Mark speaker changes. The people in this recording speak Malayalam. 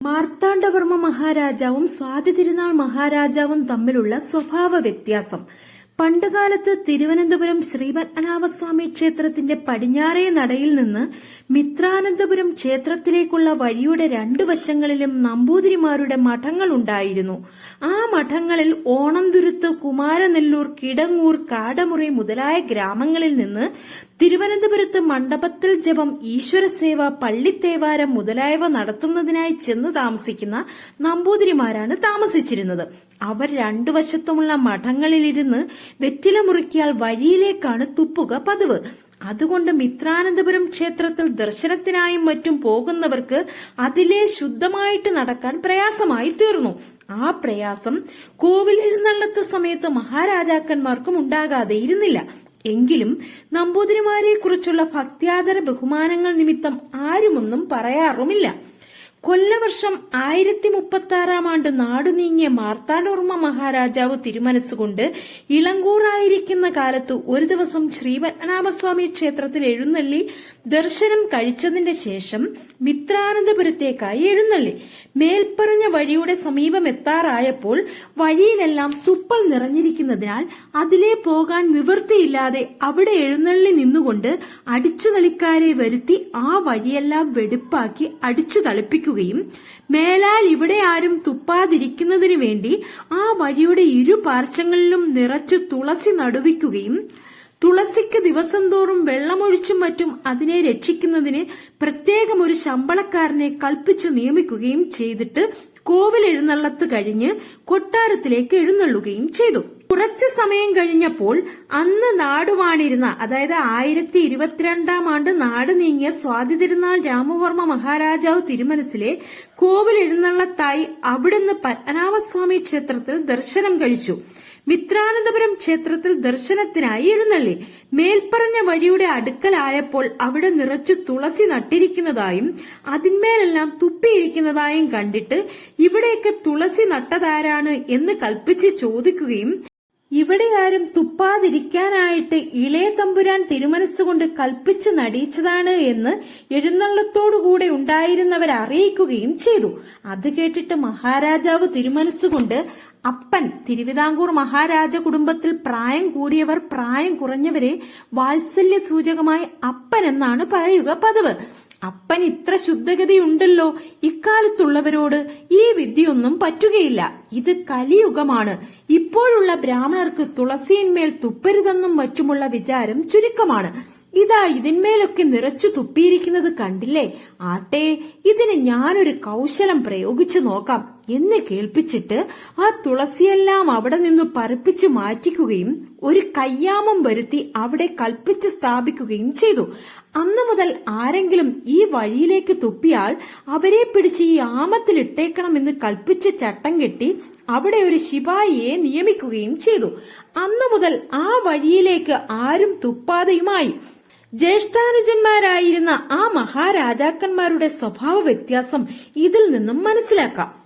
Speaker 1: മാർത്താണ്ഡവർമ്മ മഹാരാജാവും സ്വാതി തിരുനാൾ മഹാരാജാവും തമ്മിലുള്ള സ്വഭാവ വ്യത്യാസം പണ്ടുകാലത്ത് തിരുവനന്തപുരം ശ്രീപത്മനാഭസ്വാമി ക്ഷേത്രത്തിന്റെ പടിഞ്ഞാറേ നടയിൽ നിന്ന് മിത്രാനന്തപുരം ക്ഷേത്രത്തിലേക്കുള്ള വഴിയുടെ രണ്ടു വശങ്ങളിലും നമ്പൂതിരിമാരുടെ മഠങ്ങൾ ഉണ്ടായിരുന്നു. ആ മഠങ്ങളിൽ ഓണംതുരുത്ത് കുമാരനെല്ലൂർ കിടങ്ങൂർ കാടമുറി മുതലായ ഗ്രാമങ്ങളിൽ നിന്ന് തിരുവനന്തപുരത്ത് മണ്ഡപത്തിൽ ജപം ഈശ്വരസേവ പള്ളിത്തേവാരം മുതലായവ നടത്തുന്നതിനായി ചെന്നു താമസിക്കുന്ന നമ്പൂതിരിമാരാണ് താമസിച്ചിരുന്നത്. അവർ രണ്ടു വശത്തുമുള്ള മഠങ്ങളിലിരുന്ന് വെറ്റില മുറുക്കിയാൽ വഴിയിലേക്കാണ് തുപ്പുക പതിവ്. അതുകൊണ്ട് മിത്രാനന്തപുരം ക്ഷേത്രത്തിൽ ദർശനത്തിനായും മറ്റും പോകുന്നവർക്ക് അതിലെ ശുദ്ധമായിട്ട് നടക്കാൻ പ്രയാസമായി തീർന്നു. ആ പ്രയാസം കോവിൽ എഴുന്നള്ളത്ത സമയത്ത് മഹാരാജാക്കന്മാർക്കും ഉണ്ടാകാതെ ഇരുന്നില്ല. എങ്കിലും നമ്പൂതിരിമാരെ കുറിച്ചുള്ള ഭക്ത്യാദര ബഹുമാനങ്ങൾ നിമിത്തം ആരുമൊന്നും പറയാറുമില്ല. കൊല്ലവർഷം ആയിരത്തി മുപ്പത്തി ആറാം ആണ്ട് നാടു നീങ്ങിയ മാർത്താണ്ഡവർമ്മ മഹാരാജാവ് തിരുമനസ്സുകൊണ്ട് ഇളങ്കൂറായിരിക്കുന്ന കാലത്ത് ഒരു ദിവസം ശ്രീപത്മനാഭസ്വാമി ക്ഷേത്രത്തിൽ എഴുന്നള്ളി ദർശനം കഴിച്ചതിന്റെ ശേഷം മിത്രാനന്തപുരത്തേക്കായി എഴുന്നള്ളി. മേൽപ്പറഞ്ഞ വഴിയുടെ സമീപം എത്താറായപ്പോൾ വഴിയിലെല്ലാം തുപ്പൽ നിറഞ്ഞിരിക്കുന്നതിനാൽ അതിലേ പോകാൻ നിവൃത്തിയില്ലാതെ അവിടെ എഴുന്നള്ളി നിന്നുകൊണ്ട് അടിച്ചു തളിക്കാരെ വരുത്തി ആ വഴിയെല്ലാം വെടുപ്പാക്കി അടിച്ചു തളിപ്പിക്കുകയും മേലാൽ ഇവിടെ ആരും തുപ്പാതിരിക്കുന്നതിനു വേണ്ടി ആ വഴിയുടെ ഇരു പാർശ്വങ്ങളിലും നിറച്ചു തുളസി നടുവിക്കുകയും തുളസിക്ക് ദിവസം തോറും വെള്ളമൊഴിച്ചും മറ്റും അതിനെ രക്ഷിക്കുന്നതിന് പ്രത്യേകം ഒരു ശമ്പളക്കാരനെ കൽപ്പിച്ചു നിയമിക്കുകയും ചെയ്തിട്ട് കോവിൽ എഴുന്നള്ളത്ത് കഴിഞ്ഞ് കൊട്ടാരത്തിലേക്ക് എഴുന്നള്ളുകയും ചെയ്തു. കുറച്ചു സമയം കഴിഞ്ഞപ്പോൾ അന്ന് നാടുവാണിരുന്ന അതായത് ആയിരത്തി ഇരുപത്തിരണ്ടാം ആണ്ട് നാട് നീങ്ങിയ സ്വാതി തിരുനാൾ രാമവർമ്മ മഹാരാജാവ് തിരുമനസിലെ കോവിൽ എഴുന്നള്ളത്തായി അവിടുന്ന് പത്മനാഭസ്വാമി ക്ഷേത്രത്തിൽ ദർശനം കഴിച്ചു. മിത്രാനന്തപുരം ക്ഷേത്രത്തിൽ ദർശനത്തിനായി എഴുന്നള്ളി. മേൽപ്പറഞ്ഞ വഴിയുടെ അടുക്കലായപ്പോൾ അവിടെ നിറച്ചു തുളസി നട്ടിരിക്കുന്നതായും അതിന്മേലെല്ലാം തുപ്പിയിരിക്കുന്നതായും കണ്ടിട്ട് ഇവിടെയൊക്കെ തുളസി നട്ടതാരാണ് എന്ന് കൽപ്പിച്ച് ചോദിക്കുകയും ഇവിടെ ആരും തുപ്പാതിരിക്കാനായിട്ട് ഇളയ തമ്പുരാൻ തിരുമനസ്സുകൊണ്ട് കൽപ്പിച്ച് നടിയിച്ചതാണ് എന്ന് എഴുന്നള്ളത്തോടുകൂടെ ഉണ്ടായിരുന്നവർ അറിയിക്കുകയും ചെയ്തു. അത് കേട്ടിട്ട് മഹാരാജാവ് തിരുമനസ്സുകൊണ്ട് അപ്പൻ തിരുവിതാംകൂർ മഹാരാജ കുടുംബത്തിൽ പ്രായം കൂടിയവർ പ്രായം കുറഞ്ഞവരെ വാത്സല്യ സൂചകമായി അപ്പൻ എന്നാണ് പറയുക പതിവ്. അപ്പൻ ഇത്ര ശുദ്ധഗതിയുണ്ടല്ലോ. ഇക്കാലത്തുള്ളവരോട് ഈ വിദ്യയൊന്നും പറ്റുകയില്ല. ഇത് കലിയുഗമാണ്. ഇപ്പോഴുള്ള ബ്രാഹ്മണർക്ക് തുളസിയിന്മേൽ തുപ്പരുതെന്നും മറ്റുമുള്ള വിചാരം ചുരുക്കമാണ്. ഇതാ ഇതിന്മേലൊക്കെ നിറച്ചു തുപ്പിയിരിക്കുന്നത് കണ്ടില്ലേ? ആട്ടെ ഇതിന് ഞാനൊരു കൗശലം പ്രയോഗിച്ചു നോക്കാം എന്ന് കേൾപ്പിച്ചിട്ട് ആ തുളസിയെല്ലാം അവിടെ നിന്ന് പറിപ്പിച്ചു മാറ്റിക്കുകയും ഒരു കയ്യാമം വരുത്തി അവിടെ കൽപ്പിച്ച് സ്ഥാപിക്കുകയും ചെയ്തു. അന്നു മുതൽ ആരെങ്കിലും ഈ വഴിയിലേക്ക് തുപ്പിയാൽ അവരെ പിടിച്ച് ഈ ആമത്തിൽ ഇട്ടേക്കണമെന്ന് കൽപ്പിച്ച് ചട്ടം കെട്ടി അവിടെ ഒരു ശിപായിയെ നിയമിക്കുകയും ചെയ്തു. അന്നു മുതൽ ആ വഴിയിലേക്ക് ആരും തുപ്പാതെയുമായി. ജ്യേഷ്ഠാനുജന്മാരായിരുന്ന ആ മഹാരാജാക്കന്മാരുടെ സ്വഭാവ വ്യത്യാസം ഇതിൽ നിന്നും മനസ്സിലാക്കാം.